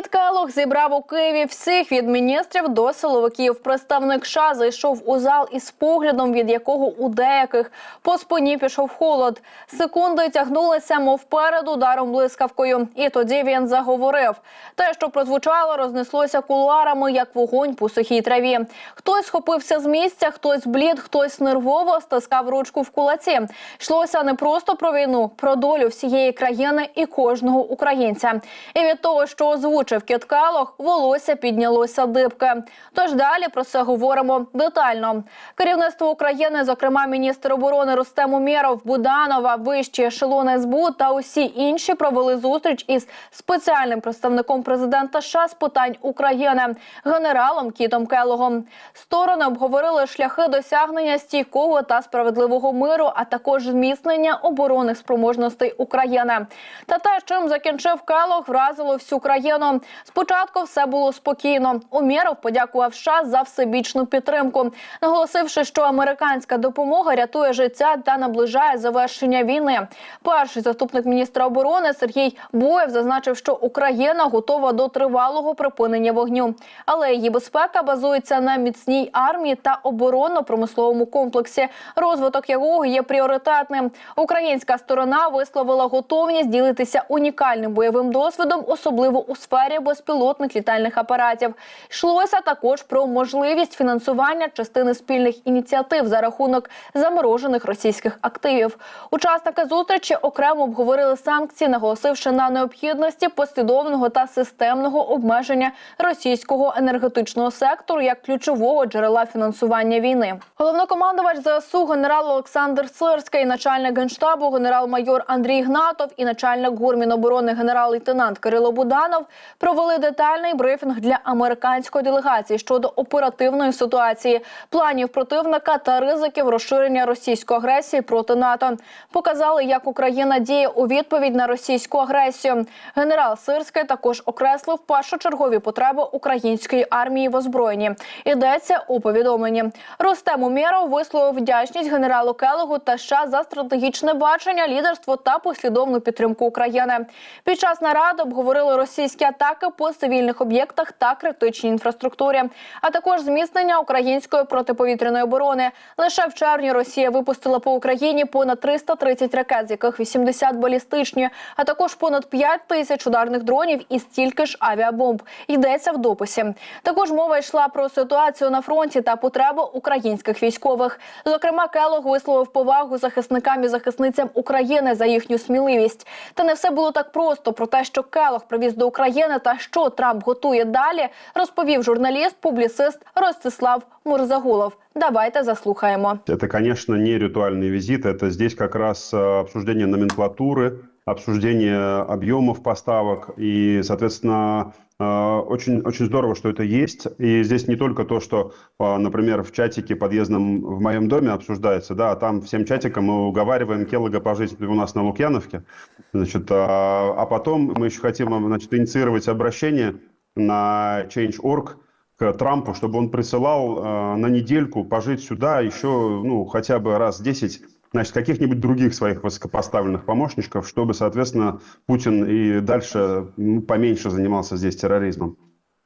Келох зібрав у Києві всіх від міністрів до силовиків. Представник США зайшов у зал із поглядом, від якого у деяких по спині пішов холод. Секунди тягнулися, мов перед ударом блискавкою. І тоді він заговорив. Те, що прозвучало, рознеслося кулуарами, як вогонь по сухій траві. Хтось схопився з місця, хтось блід, хтось нервово стискав ручку в кулаці. Йшлося не просто про війну, про долю всієї країни і кожного українця. І від того, що озвучив Кіт Келох, волосся піднялося дибки. Тож далі про це говоримо детально. Керівництво України, зокрема міністр оборони Рустем Умєров, Буданова, вищі ешелони СБУ та усі інші провели зустріч із спеціальним представником президента США з питань України генералом Кітом Келогом. Сторони обговорили шляхи досягнення стійкого та справедливого миру, а також зміцнення оборонних спроможностей України. Та те, чим закінчив Келог, вразило всю країну. Спочатку все було спокійно. Умєров подякував США за всебічну підтримку, наголосивши, що американська допомога рятує життя та наближає завершення війни. Перший заступник міністра оборони Сергій Боєв зазначив, що Україна готова до тривалого припинення вогню, але її безпека базується на міцній армії та оборонно-промисловому комплексі, розвиток якого є пріоритетним. Українська сторона висловила готовність ділитися унікальним бойовим досвідом, особливо у сфері безпілотних літальних апаратів. Йшлося також про можливість фінансування частини спільних ініціатив за рахунок заморожених російських активів. Учасники зустрічі окремо обговорили санкції, наголосивши на необхідності послідовного та системного обмеження російського енергетичного сектору як ключового джерела фінансування війни. Головнокомандувач ЗСУ генерал Олександр Сирський, начальник генштабу генерал-майор Андрій Гнатов і начальник гурміноборони генерал-лейтенант Кирило Буданов провели детальний брифінг для американської делегації щодо оперативної ситуації, планів противника та ризиків розширення російської агресії проти НАТО. Показали, як Україна діє у відповідь на російську агресію. Генерал Сирський також окреслив першочергові потреби української армії в озброєнні. Йдеться у повідомленні. Рустем Умєров висловив вдячність генералу Келегу та США за стратегічне бачення, лідерство та послідовну підтримку України. Під час наради обговорили російські атаки по цивільних об'єктах та критичній інфраструктурі, а також зміцнення української протиповітряної оборони. Лише в червні Росія випустила по Україні понад 330 ракет, з яких 80 балістичні, а також понад 5 тисяч ударних дронів і стільки ж авіабомб. Йдеться в дописі. Також мова йшла про ситуацію на фронті та потреби українських військових. Зокрема, Келог висловив повагу захисникам і захисницям України за їхню сміливість. Та не все було так просто. Про те, що Келог привіз до України та що Трамп готує далі, розповів журналіст, публіцист Ростислав Мурзагулов. Давайте заслухаємо. Это, конечно, не ритуальный визит, это здесь как раз э, обсуждение номенклатуры, обсуждение объемов поставок и, соответственно, э, очень, очень здорово, что это есть. И здесь не только то, что, э, например, в чатике подъездном в моем доме обсуждается, да, а там всем чатикам мы уговариваем Келлога пожить у нас на Лукьяновке, значит, а, а потом мы еще хотим, значит, инициировать обращение на Change.org, к Трампу, чтобы он присылал э, на недельку пожить сюда еще, ну, хотя бы раз 10, значит, каких-нибудь других своих высокопоставленных помощников, чтобы, соответственно, Путин и дальше ну, поменьше занимался здесь терроризмом.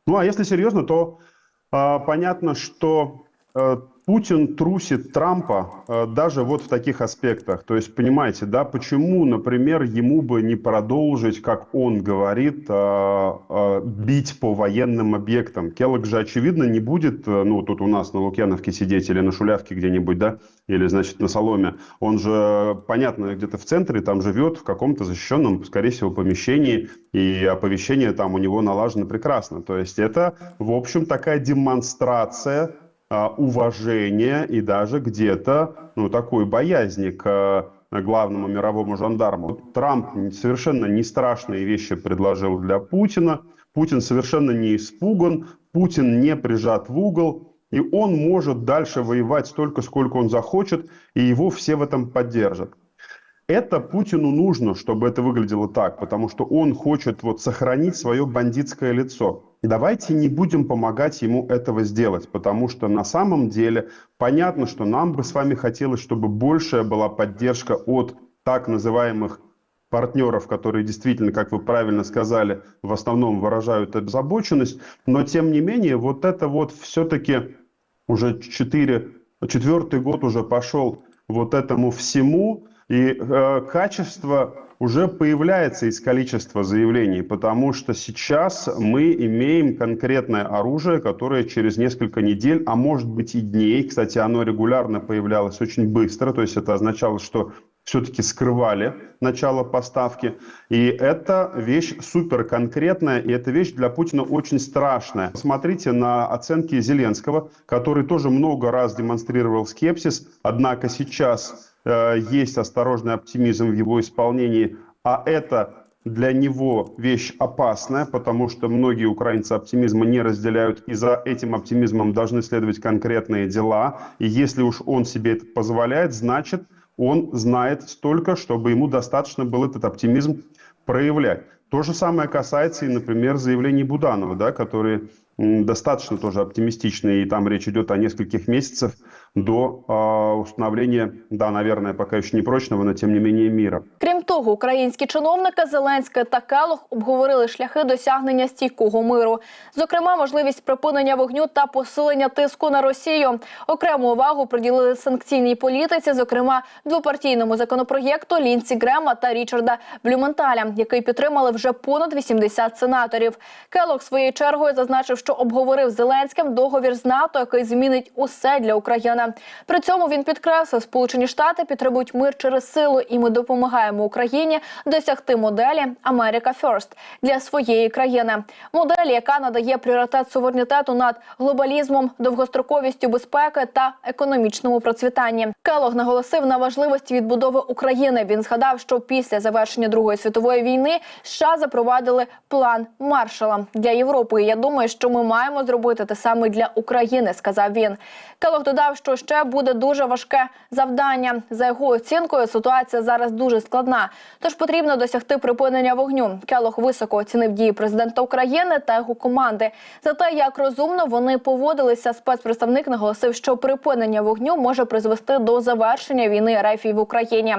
Ну, а если серьезно, то э, понятно, что э, Путин трусит Трампа э, даже вот в таких аспектах. То есть, понимаете, да, почему, например, ему бы не продолжить, как он говорит, э, э, бить по военным объектам? Келлог же, очевидно, не будет, ну, тут у нас на Лукьяновке сидеть или на Шулявке где-нибудь, да, или, значит, на Соломе. Он же, понятно, где-то в центре там живет, в каком-то защищенном, скорее всего, помещении, и оповещение там у него налажено прекрасно. То есть, это, в общем, такая демонстрация уважения и даже где-то ну, такой боязни к э, главному мировому жандарму. Трамп совершенно не страшные вещи предложил для Путина. Путин совершенно не испуган, Путин не прижат в угол, и он может дальше воевать столько, сколько он захочет, и его все в этом поддержат. Это Путину нужно, чтобы это выглядело так, потому что он хочет вот сохранить свое бандитское лицо. Давайте не будем помогать ему этого сделать, потому что на самом деле понятно, что нам бы с вами хотелось, чтобы большая была поддержка от так называемых партнеров, которые действительно, как вы правильно сказали, в основном выражают озабоченность, но тем не менее вот это вот все-таки уже четыре, четвертый год уже пошел вот этому всему, и э, качество уже появляется из количества заявлений, потому что сейчас мы имеем конкретное оружие, которое через несколько недель, а может быть и дней, кстати, оно регулярно появлялось очень быстро, то есть это означало, что все-таки скрывали начало поставки. И это вещь супер конкретная, и эта вещь для Путина очень страшная. Смотрите на оценки Зеленского, который тоже много раз демонстрировал скепсис, однако сейчас есть осторожный оптимизм в его исполнении, а это для него вещь опасная, потому что многие украинцы оптимизма не разделяют, и за этим оптимизмом должны следовать конкретные дела. И если уж он себе это позволяет, значит, он знает столько, чтобы ему достаточно был этот оптимизм проявлять. То же самое касается и, например, заявлений Буданова, да, которые достаточно тоже оптимистичные, и там речь идет о нескольких месяцах до а, установления, да, наверное, пока еще не прочного, но тем не менее мира. Крім того, українські чиновники Зеленський та Келох обговорили шляхи досягнення стійкого миру, зокрема, можливість припинення вогню та посилення тиску на Росію. Окрему увагу приділили санкційній політиці, зокрема двопартійному законопроєкту Лінсі Грема та Річарда Блюменталя, який підтримали вже понад 80 сенаторів. Келох своєю чергою зазначив, що обговорив Зеленським договір з НАТО, який змінить усе для України. При цьому він підкреслив, Сполучені Штати підтримують мир через силу, і ми допомагаємо Україні досягти моделі Америка Ферст для своєї країни. Моделі, яка надає пріоритет суверенітету над глобалізмом, довгостроковістю безпеки та економічному процвітанні. Келог наголосив на важливості відбудови України. Він згадав, що після завершення Другої світової війни США запровадили план Маршала для Європи. Я думаю, що ми маємо зробити те саме для України, сказав він. Келог додав, що ще буде дуже важке завдання. За його оцінкою, ситуація зараз дуже складна. Тож потрібно досягти припинення вогню. Келог високо оцінив дії президента України та його команди. За те, як розумно вони поводилися, спецпредставник наголосив, що припинення вогню може призвести до завершення війни РФ в Україні.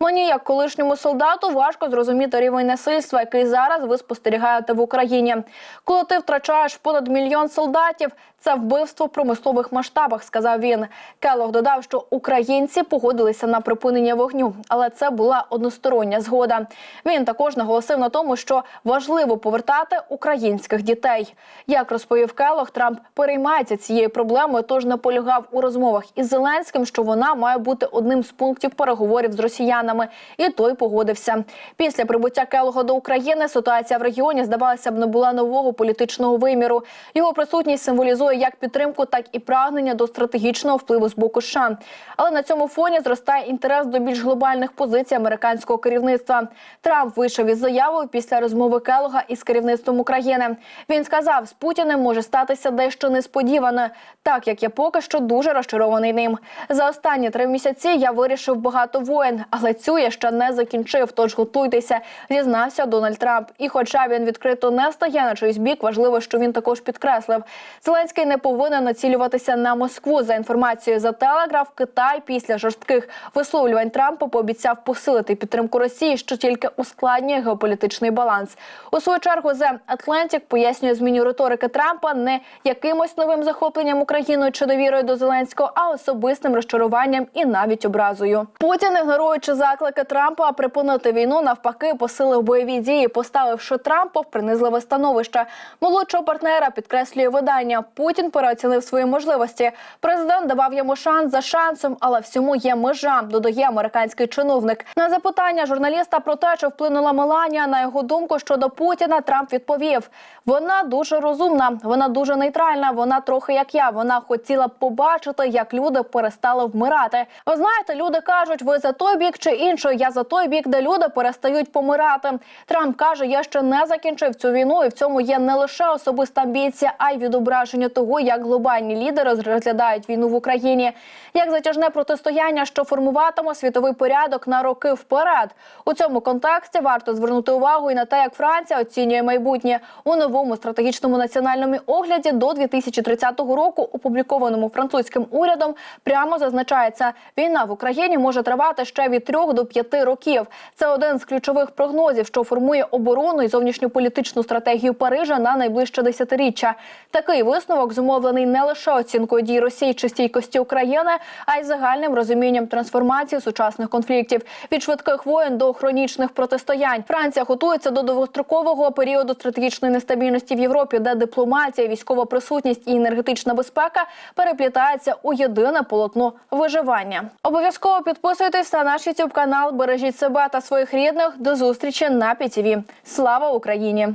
Мені, як колишньому солдату, важко зрозуміти рівень насильства, який зараз ви спостерігаєте в Україні. Коли ти втрачаєш понад мільйон солдатів, це вбивство в промислових масштабах, сказав він. Келог додав, що українці погодилися на припинення вогню, але це була одностороння згода. Він також наголосив на тому, що важливо повертати українських дітей. Як розповів Келог, Трамп переймається цією проблемою, тож наполягав у розмовах із Зеленським, що вона має бути одним з пунктів переговорів з росіянами, і той погодився. Після прибуття Келога до України ситуація в регіоні здавалося б набула нового політичного виміру. Його присутність символізує як підтримку, так і прагнення до стратегічного впливу з боку США. Але на цьому фоні зростає інтерес до більш глобальних позицій американського керівництва. Трамп вийшов із заявою після розмови Келога із керівництвом України. Він сказав, з Путіним може статися дещо несподіване, так як я поки що дуже розчарований ним. За останні три місяці я вирішив багато воєн, але цю я ще не закінчив. Тож готуйтеся, зізнався Дональд Трамп. І, хоча він відкрито не стає на чийсь бік, важливо, що він також підкреслив. Зеленський не повинен націлюватися на Москву. За інформацією за телеграф, Китай після жорстких висловлювань Трампа пообіцяв посилити підтримку Росії, що тільки ускладнює геополітичний баланс. У свою чергу The Atlantic пояснює зміну риторики Трампа не якимось новим захопленням Україною чи довірою до Зеленського, а особистим розчаруванням і навіть образою. Путін, ігноруючи заклики Трампа припинити війну, навпаки, посилив бойові дії, поставивши Трампа в принизливе становище. Молодшого партнера підкреслює видання. Путін переоцінив свої можливості. Президент давав йому шанс за шансом, але всьому є межа. Додає американський чиновник. На запитання журналіста про те, чи вплинула Меланія на його думку щодо Путіна, Трамп відповів: вона дуже розумна, вона дуже нейтральна. Вона трохи як я. Вона хотіла б побачити, як люди перестали вмирати. Ви знаєте, люди кажуть, ви за той бік чи інший. Я за той бік, де люди перестають помирати. Трамп каже: я ще не закінчив цю війну, і в цьому є не лише особиста амбіція, а й відображення того, як глобальні лідери розглядають війну в Україні. Україні, як затяжне протистояння, що формуватиме світовий порядок на роки вперед. У цьому контексті варто звернути увагу і на те, як Франція оцінює майбутнє у новому стратегічному національному огляді до 2030 року, опублікованому французьким урядом, прямо зазначається, війна в Україні може тривати ще від 3 до 5 років. Це один з ключових прогнозів, що формує оборону і зовнішньополітичну стратегію Парижа на найближче десятиріччя. Такий висновок зумовлений не лише оцінкою дій Росії чи стійкості України, а й загальним розумінням трансформації сучасних конфліктів від швидких воєн до хронічних протистоянь. Франція готується до довгострокового періоду стратегічної нестабільності в Європі, де дипломатія, військова присутність і енергетична безпека переплітаються у єдине полотно виживання. Обов'язково підписуйтесь на наш youtube канал, бережіть себе та своїх рідних. До зустрічі на ПІТІВІ. Слава Україні!